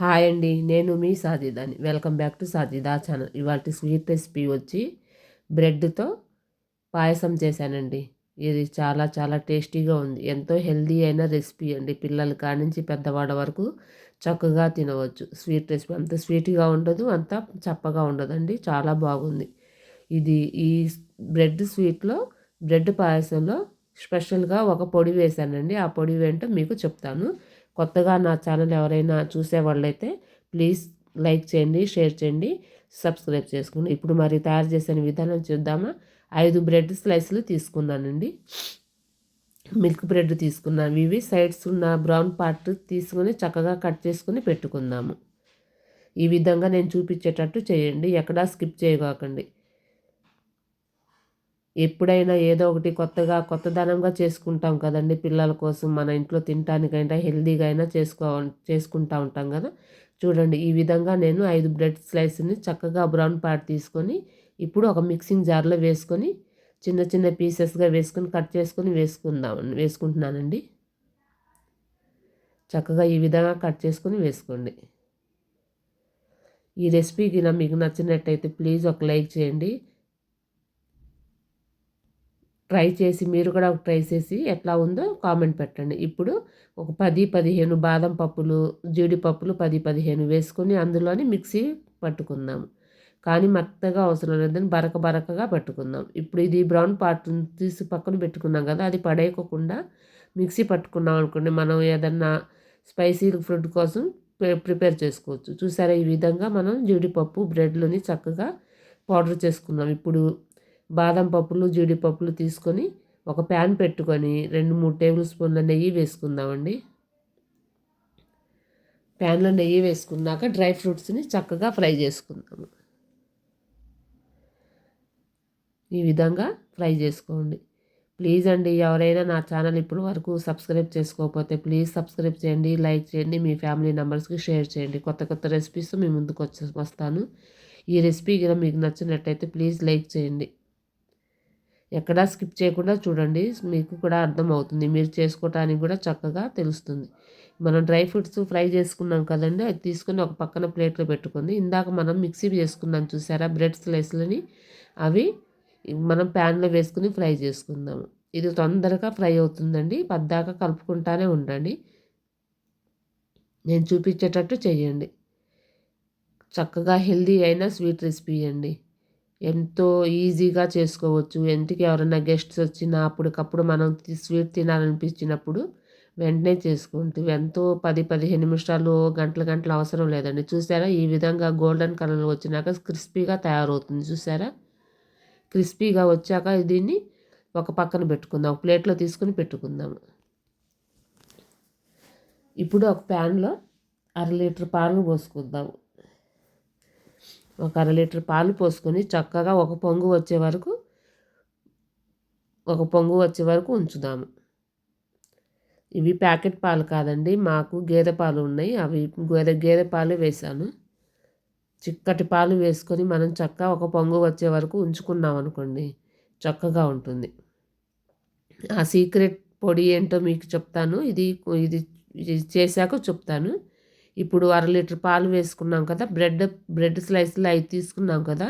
Hi అండి నేను మీ సాజిదాని welcome back to Sajida channel. ఇవాళ స్వీట్ రెసిపీ వచ్చి బ్రెడ్తో పాయసం చేశానండి. ఇది చాలా చాలా టేస్టీగా ఉంది. ఎంతో హెల్దీ అయిన రెసిపీ అండి. పిల్లల కానించి పెద్దవాడ వరకు చక్కగా తినవచ్చు. స్వీట్ రెసిపీ అంత స్వీట్గా ఉండదు అంత చప్పగా ఉండదండి. చాలా బాగుంది. ఇది ఈ బ్రెడ్ స్వీట్లో బ్రెడ్ పాయసంలో స్పెషల్గా ఒక పొడి వేశానండి. ఆ పొడి ఏంటో మీకు చెప్తాను. కొత్తగా నా ఛానల్ ఎవరైనా చూసేవాళ్ళైతే ప్లీజ్ లైక్ చేయండి షేర్ చేయండి సబ్స్క్రైబ్ చేసుకోండి ఇప్పుడు మరి తయారు చేసిన విధానం చూద్దామా? ఐదు బ్రెడ్ స్లైస్లు తీసుకున్నానండి. మిల్క్ బ్రెడ్ తీసుకున్నాను ఇవి సైడ్స్ ఉన్న బ్రౌన్ పార్ట్ తీసుకొని చక్కగా కట్ చేసుకొని పెట్టుకుందాము. ఈ విధంగా నేను చూపించేటట్టు చేయండి. ఎక్కడా స్కిప్ చేయకండి ఎప్పుడైనా ఏదో ఒకటి కొత్తగా కొత్తదనంగా చేసుకుంటాం కదండి పిల్లల కోసం. మన ఇంట్లో తినటానికైనా హెల్దీగా అయినా చేసుకో చేసుకుంటా ఉంటాం కదా. చూడండి ఈ విధంగా నేను ఐదు బ్రెడ్ స్లైస్ని చక్కగా బ్రౌన్ పార్ట్ తీసుకొని ఇప్పుడు ఒక మిక్సింగ్ జార్లో వేసుకొని చిన్న చిన్న పీసెస్గా వేసుకొని కట్ చేసుకొని వేసుకుందాం వేసుకుంటున్నానండి. చక్కగా ఈ విధంగా కట్ చేసుకొని వేసుకోండి. ఈ రెసిపీకి మీకు నచ్చినట్టయితే ప్లీజ్ ఒక లైక్ చేయండి. ట్రై చేసి మీరు కూడా ట్రై చేసి ఎట్లా ఉందో కామెంట్ పెట్టండి. ఇప్పుడు ఒక పది పదిహేను బాదం పప్పులు జీడిపప్పులు పది పదిహేను వేసుకొని అందులోని మిక్సీ పట్టుకుందాము కానీ మెత్తగా అవసరం లేదని బరక బరకగా పెట్టుకుందాం. ఇప్పుడు ఇది బ్రౌన్ పార్ట్ తీసి పక్కన పెట్టుకున్నాం కదా అది పడేయకుండా మిక్సీ పట్టుకున్నాం అనుకోండి మనం ఏదన్నా స్పైసీ ఫుడ్ కోసం ప్రిపేర్ చేసుకోవచ్చు. చూసారా ఈ విధంగా మనం జీడిపప్పు బ్రెడ్లని చక్కగా పౌడర్ చేసుకున్నాం. ఇప్పుడు బాదం పప్పులు జీడిపప్పులు తీసుకొని ఒక ప్యాన్ పెట్టుకొని రెండు మూడు టేబుల్ స్పూన్ల నెయ్యి వేసుకుందామండి. ప్యాన్లో నెయ్యి వేసుకున్నాక డ్రై ఫ్రూట్స్ని చక్కగా ఫ్రై చేసుకుందాము. ఈ విధంగా ఫ్రై చేసుకోండి. ప్లీజ్ అండి ఎవరైనా నా ఛానల్ ఇప్పుడు వరకు సబ్స్క్రైబ్ చేసుకోకపోతే ప్లీజ్ సబ్స్క్రైబ్ చేయండి లైక్ చేయండి మీ ఫ్యామిలీ మెంబర్స్కి షేర్ చేయండి. కొత్త కొత్త రెసిపీస్ మీ ముందుకు వచ్చి వస్తాను. ఈ రెసిపీ కూడా మీకు నచ్చినట్టయితే ప్లీజ్ లైక్ చేయండి. ఎక్కడా స్కిప్ చేయకుండా చూడండి. మీకు కూడా అర్థమవుతుంది. మీరు చేసుకోవటానికి కూడా చక్కగా తెలుస్తుంది. మనం డ్రై ఫ్రూట్స్ ఫ్రై చేసుకున్నాం కదండి. అది తీసుకుని ఒక పక్కన ప్లేట్లో పెట్టుకుంది. ఇందాక మనం మిక్సీ చేసుకున్నాం చూసారా? బ్రెడ్ స్లైస్లని. అవి మనం ప్యాన్లో వేసుకుని ఫ్రై చేసుకుందాము. ఇది తొందరగా ఫ్రై అవుతుందండి. పద్దాక కలుపుకుంటానే ఉండండి. నేను చూపించేటట్టు చేయండి. చక్కగా హెల్దీ అయిన స్వీట్ రెసిపీ అండి. ఎంతో ఈజీగా చేసుకోవచ్చు. ఇంటికి ఎవరైనా గెస్ట్స్ వచ్చినా అప్పటికప్పుడు మనం స్వీట్ తినాలనిపించినప్పుడు వెంటనే చేసుకుంటూ ఎంతో పది పదిహేను నిమిషాలు గంటల గంటలు అవసరం లేదండి. చూసారా? ఈ విధంగా గోల్డెన్ కలర్ వచ్చినాక క్రిస్పీగా తయారవుతుంది. చూసారా? క్రిస్పీగా వచ్చాక దీన్ని ఒక పక్కన పెట్టుకుందాం. ఒక ప్లేట్లో తీసుకుని పెట్టుకుందాము ఇప్పుడు ఒక ప్యాన్లో అర లీటర్ పాలు పోసుకుందాము ఒక అర లీటర్ పాలు పోసుకొని చక్కగా ఒక పొంగు వచ్చే వరకు ఒక పొంగు వచ్చే వరకు ఉంచుదాము. ఇవి ప్యాకెట్ పాలు కాదండి మాకు గేదె పాలు ఉన్నాయి. అవి గేదె గేదె పాలు వేసాను చిక్కటి పాలు వేసుకొని మనం చక్క ఒక పొంగు వచ్చే వరకు ఉంచుకున్నాం అనుకోండి చక్కగా ఉంటుంది. ఆ సీక్రెట్ పొడి ఏంటో మీకు చెప్తాను. ఇది ఇది చేశాక చెప్తాను. ఇప్పుడు అర లీటర్ పాలు వేసుకున్నాం కదా బ్రెడ్ బ్రెడ్ స్లైస్లు అవి తీసుకున్నాం కదా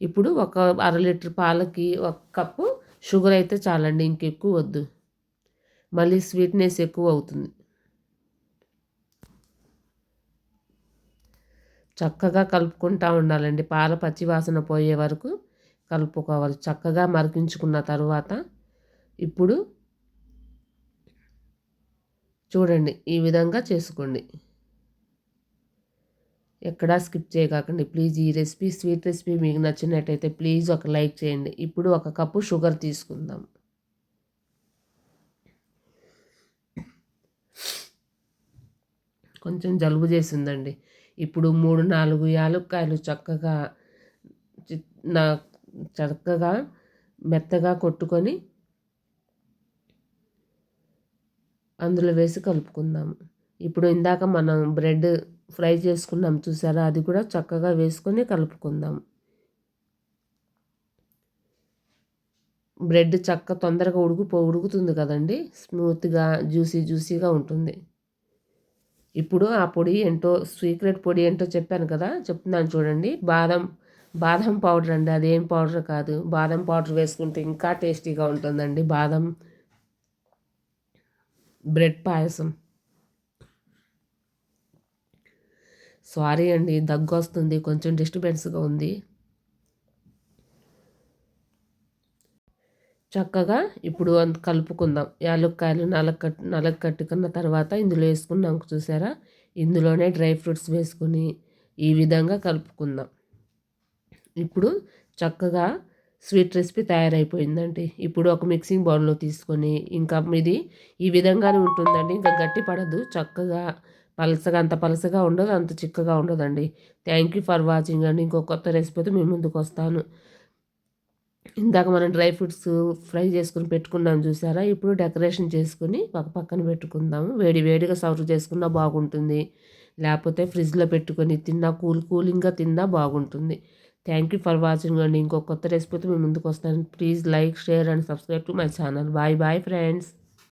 ఇప్పుడు ఒక అర లీటర్ పాలకి ఒక కప్పు షుగర్ అయితే చాలండి ఇంకెక్కువ వద్దు. మళ్ళీ స్వీట్నెస్ ఎక్కువ అవుతుంది. చక్కగా కలుపుకుంటూ ఉండాలండి పాల పచ్చివాసన పోయే వరకు కలుపుకోవాలి. చక్కగా మరిగించుకున్న తర్వాత ఇప్పుడు చూడండి ఈ విధంగా చేసుకోండి. ఎక్కడా స్కిప్ చేయకండి ప్లీజ్ ఈ రెసిపీ స్వీట్ రెసిపీ మీకు నచ్చినట్టయితే ప్లీజ్ ఒక లైక్ చేయండి. ఇప్పుడు ఒక కప్పు షుగర్ తీసుకుందాం. కొంచెం జలుబు చేసిందండి. ఇప్పుడు మూడు నాలుగు యాలక్కాయలు చక్కగా నా చక్కగా మెత్తగా కొట్టుకొని అందులో వేసి కలుపుకుందాము. ఇప్పుడు ఇందాక మనం బ్రెడ్ ఫ్రై చేసుకున్నాం చూసారా? అది కూడా చక్కగా వేసుకొని కలుపుకుందాం. బ్రెడ్ చక్క తొందరగా ఉడుకుపో ఉడుకుతుంది కదండి? స్మూత్గా జ్యూసీ జ్యూసీగా ఉంటుంది. ఇప్పుడు ఆ పొడి ఏంటో సీక్రెట్ పొడి ఏంటో చెప్పాను కదా? చెప్తున్నాను చూడండి. బాదం బాదం పౌడర్ అండి. అదేం పౌడర్ కాదు. బాదం పౌడర్ వేసుకుంటే ఇంకా టేస్టీగా ఉంటుందండి. బాదం బ్రెడ్ పాయసం. సారీ అండి దగ్గు వస్తుంది కొంచెం డిస్టర్బెన్స్గా ఉంది. చక్కగా ఇప్పుడు అంత కలుపుకుందాం. యాలక్కాయలు నలక నలక కట్టుకున్న తర్వాత ఇందులో వేసుకున్నాం చూసారా? ఇందులోనే డ్రై ఫ్రూట్స్ వేసుకుని ఈ విధంగా కలుపుకుందాం. ఇప్పుడు చక్కగా స్వీట్ రెసిపీ తయారైపోయిందండి. ఇప్పుడు ఒక మిక్సింగ్ బౌల్లో తీసుకొని ఇంకా ఇది ఈ విధంగానే ఉంటుందండి ఇంకా గట్టి పడదు చక్కగా పలసగా అంత పలసగా ఉండదు అంత చిక్కగా ఉండదండి. థ్యాంక్ యూ ఫర్ వాచింగ్ అండి. ఇంకో కొత్త రెసిపీతో మేము ముందుకు వస్తాను. ఇందాక మనం డ్రై ఫ్రూట్స్ ఫ్రై చేసుకుని పెట్టుకున్నాం చూసారా? ఇప్పుడు డెకరేషన్ చేసుకుని ఒక పక్కన పెట్టుకుందాము. వేడి వేడిగా సర్వ్ చేసుకున్నా బాగుంటుంది. లేకపోతే ఫ్రిడ్జ్లో పెట్టుకొని తిన్నా కూల్ కూలింగ్గా తిన్నా బాగుంటుంది. థ్యాంక్ యూ ఫర్ వాచింగ్ అండి. ఇంకో కొత్త రెసిపీతో మేము ముందుకు వస్తాను. Please like share and subscribe to my channel bye bye friends